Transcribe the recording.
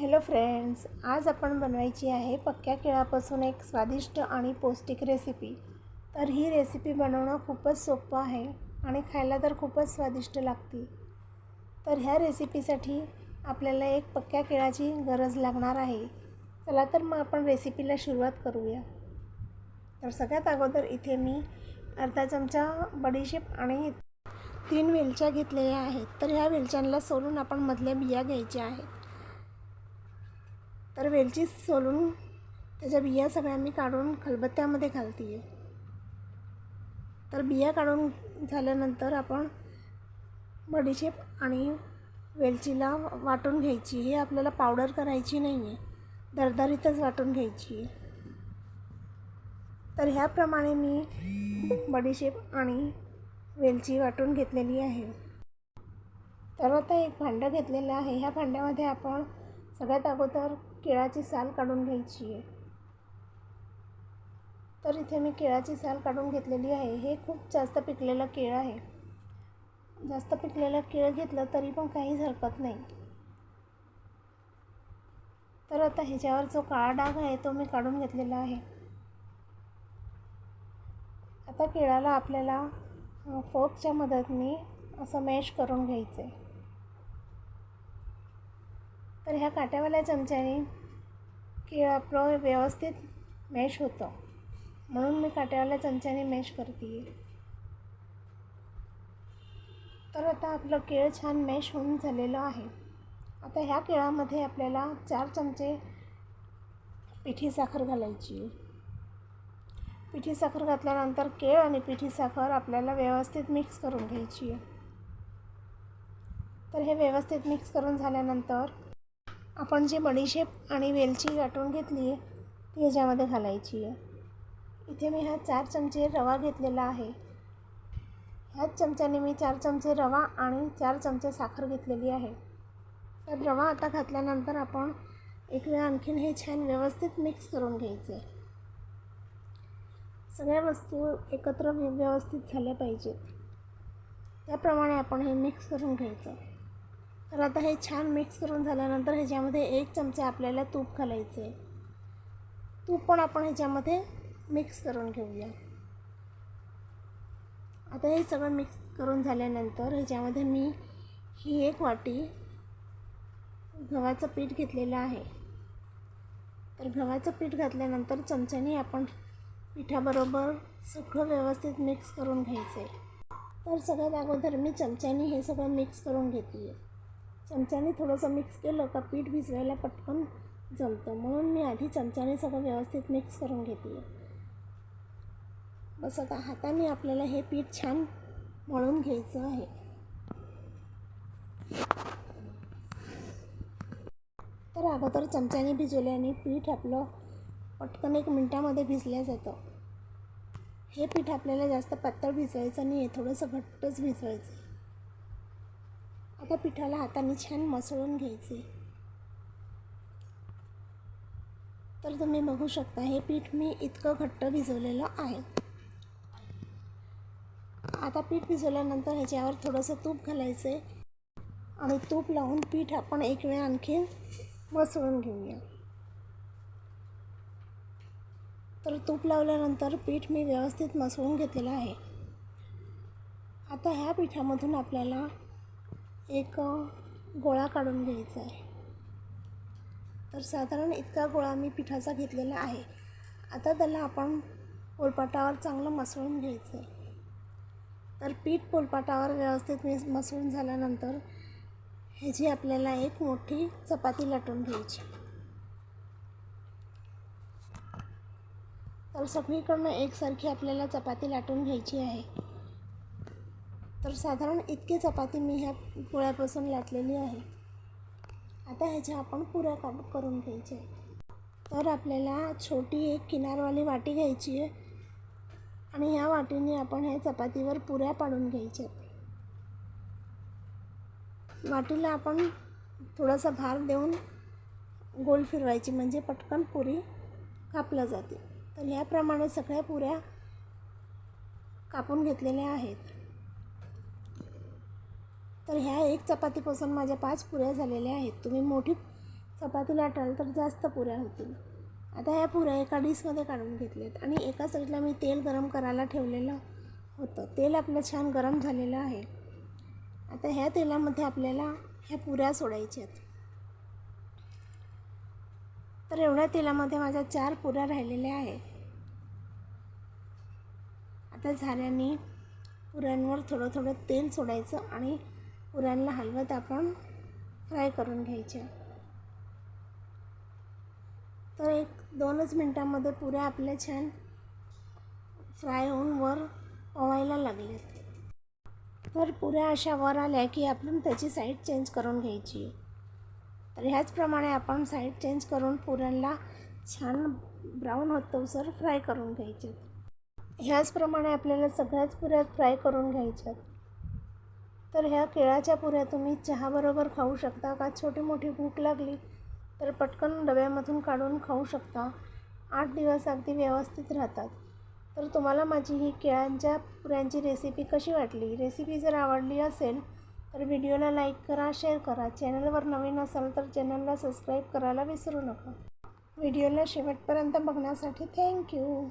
Hello friends आज आपण बनवायची आहे पक्क्या केळापासून एक स्वादिष्ट आणि पौष्टिक रेसिपी. तर ही रेसिपी बनवणं खूपच सोपं आहे आणि खायला तर खूपच स्वादिष्ट लागते. तर ह्या रेसिपीसाठी आपल्याला एक पक्क्या केळाची गरज लागणार आहे. चला तर मग आपण रेसिपीला सुरुवात करूया. तर सगळ्यात अगोदर इथे मी अर्धा चमचा बडीशेप आणि तीन वेलच्या घेतलेल्या आहेत. तर ह्या वेलच्यांना सोलून आपण मधल्या बिया घ्यायच्या आहेत. तर वेलची सोलून त्याच्या बिया सगळ्या मी काढून खलबत्त्यामध्ये घालते आहे तर बिया काढून झाल्यानंतर आपण बडीशेप आणि वेलचीला वाटून घ्यायची. हे आपल्याला पावडर करायची नाही आहे दरदरीतच वाटून घ्यायची आहे तर ह्याप्रमाणे मी बडीशेप आणि वेलची वाटून घेतलेली आहे. तर आता एक भांडं घेतलेलं आहे. ह्या भांड्यामध्ये आपण सगळ्यात अगोदर केळाची साल काढून घ्यायची आहे. तर इथे मी केळाची साल काढून घेतलेली आहे. हे खूप जास्त पिकलेलं केळ आहे. जास्त पिकलेलं केळ घेतलं तरी पण काहीच हरकत नाही. तर आता ह्याच्यावर जो काळा डाग आहे तो मी काढून घेतलेला आहे. आता केळाला आपल्याला फोर्कच्या मदतीने असं मॅश करून घ्यायचं आहे तर ह्या काट्यावाल्या चमच्याने केळ आपलं व्यवस्थित मॅश होतं. म्हणून मी काट्यावाल्या चमच्याने मॅश करते तर आता आपलं केळ छान मॅश होऊन झालेलं आहे. आता ह्या केळामध्ये आपल्याला चार चमचे पिठी साखर घालायची पिठी साखर घातल्यानंतर केळ आणि पिठी साखर आपल्याला व्यवस्थित मिक्स करून घ्यायची तर हे व्यवस्थित मिक्स करून झाल्यानंतर आपण जी बडीशेप आणि वेलची गाठून घेतली आहे ती ह्याच्यामध्ये घालायची आहे. इथे मी हा चार चमचे रवा घेतलेला आहे. ह्याच चमच्याने मी चार चमचे रवा आणि चार चमचे साखर घेतलेली आहे. तर रवा आता घातल्यानंतर आपण एक वेळ आणखीन हे छान व्यवस्थित मिक्स करून घ्यायचे. सगळ्या वस्तू एकत्र व्यवस्थित झाल्या पाहिजेत. त्याप्रमाणे आपण हे मिक्स करून घ्यायचं. तर आता हे छान मिक्स करून झाल्यानंतर ह्याच्यामध्ये एक चमचा आपल्याला तूप घालायचं आहे तूप पण आपण ह्याच्यामध्ये मिक्स करून घेऊया. आता हे सगळं मिक्स करून झाल्यानंतर ह्याच्यामध्ये मी ही एक वाटी गव्हाचं पीठ घेतलेलं आहे. तर गव्हाचं पीठ घातल्यानंतर चमच्याने आपण पिठाबरोबर सगळं व्यवस्थित मिक्स करून घ्यायचं आहे तर सगळ्यात अगोदर मी चमच्याने हे सगळं मिक्स करून घेते आहे चमच्याने थोडंसं मिक्स केलं का पीठ भिजवायला पटकन जमतं म्हणून मी आधी चमच्याने सगळं व्यवस्थित मिक्स करून घेतली बस आता हाताने आपल्याला हे पीठ छान मळून घ्यायचं आहे. तर अगोदर चमच्याने भिजवल्याने पीठ आपलं पटकन एक मिनटामध्ये भिजलं जातं. हे पीठ आपल्याला जास्त पातळ भिजवायचं नाही आहे थोडंसं घट्टच भिजवायचं आता पिठाला हाताने छान मसळून घ्यायचे. तर तुम्ही बघू शकता हे पीठ मी इतकं घट्ट भिजवलेलं आहे. आता पीठ भिजवल्यानंतर ह्याच्यावर थोडंसं तूप घालायचं आणि तूप लावून पीठ आपण एक वेळ आणखीन मसळून घेऊया. तर तूप लावल्यानंतर पीठ मी व्यवस्थित मसळून घेतलेलं आहे. आता ह्या पिठामधून आपल्याला एक गोळा काढून घ्यायचा आहे. तर साधारण इतका गोळा मी पिठाचा घेतलेला आहे. आता त्याला आपण पोलपाटावर चांगलं मसळून घ्यायचं आहे. तर पीठ पोलपाटावर व्यवस्थित मिस मसळून झाल्यानंतर ह्याची आपल्याला एक मोठी चपाती लाटून घ्यायची. तर सगळीकडनं एकसारखी आपल्याला चपाती लाटून घ्यायची आहे. तर साधारण इतकी चपाती मी ह्या पोळ्यापासून लाटलेली आहे. आता ह्याच्या आपण पुऱ्या काढ करून घ्यायच्या तर आपल्याला छोटी एक किनारवाली वाटी घ्यायची आहे आणि ह्या वाटीने आपण ह्या चपातीवर पुऱ्या पाडून घ्यायच्या वाटीला आपण थोडासा भार देऊन गोल फिरवायची म्हणजे पटकन पुरी कापलं जाते. तर ह्याप्रमाणे सगळ्या पुऱ्या कापून घेतलेल्या आहेत. तर ह्या एक चपातीपासून माझ्या पाच पुऱ्या झालेल्या आहेत. तुम्ही मोठी चपाती लाटाल तर जास्त पुऱ्या होतील. आता ह्या पुऱ्या एका डिशमध्ये काढून घेतल्यात आणि एका साईडला मी तेल गरम करायला ठेवलेलं होतं. तेल आपलं छान गरम झालेलं आहे. आता ह्या तेलामध्ये आपल्याला ह्या पुऱ्या सोडायच्या आहेत. तर एवढ्या तेलामध्ये माझ्या चार पुऱ्या राहिलेल्या आहेत. आता झाऱ्यांनी पुऱ्यांवर थोडं थोडं तेल सोडायचं आणि पुऱ्यांना हलवत आपण फ्राय करून घ्यायच्या तर एक दोनच मिनटामध्ये पुऱ्या आपल्या छान फ्राय होऊन वर पोवायला लागल्यात. तर पुऱ्या अशा वर आल्या की आपण त्याची साईड चेंज करून घ्यायची. तर ह्याचप्रमाणे आपण साईड चेंज करून पुऱ्यांना छान ब्राऊन होतोसर फ्राय करून घ्यायचे. ह्याचप्रमाणे आपल्याला सगळ्याच पुऱ्या फ्राय करून घ्यायच्यात. तर ह्या केळाच्या पुऱ्या तुम्ही चहाबरोबर खाऊ शकता. का छोटी मोठी भूक लागली तर पटकन डब्यामधून काढून खाऊ शकता. आठ दिवस अगदी व्यवस्थित राहतात. तर तुम्हाला माझी ही केळांच्या पुऱ्यांची रेसिपी कशी वाटली? रेसिपी जर आवडली असेल तर व्हिडिओला लाईक करा शेअर करा. चॅनलवर नवीन असाल तर चॅनलला सबस्क्राईब करायला विसरू नका. व्हिडिओला शेवटपर्यंत बघण्यासाठी थँक्यू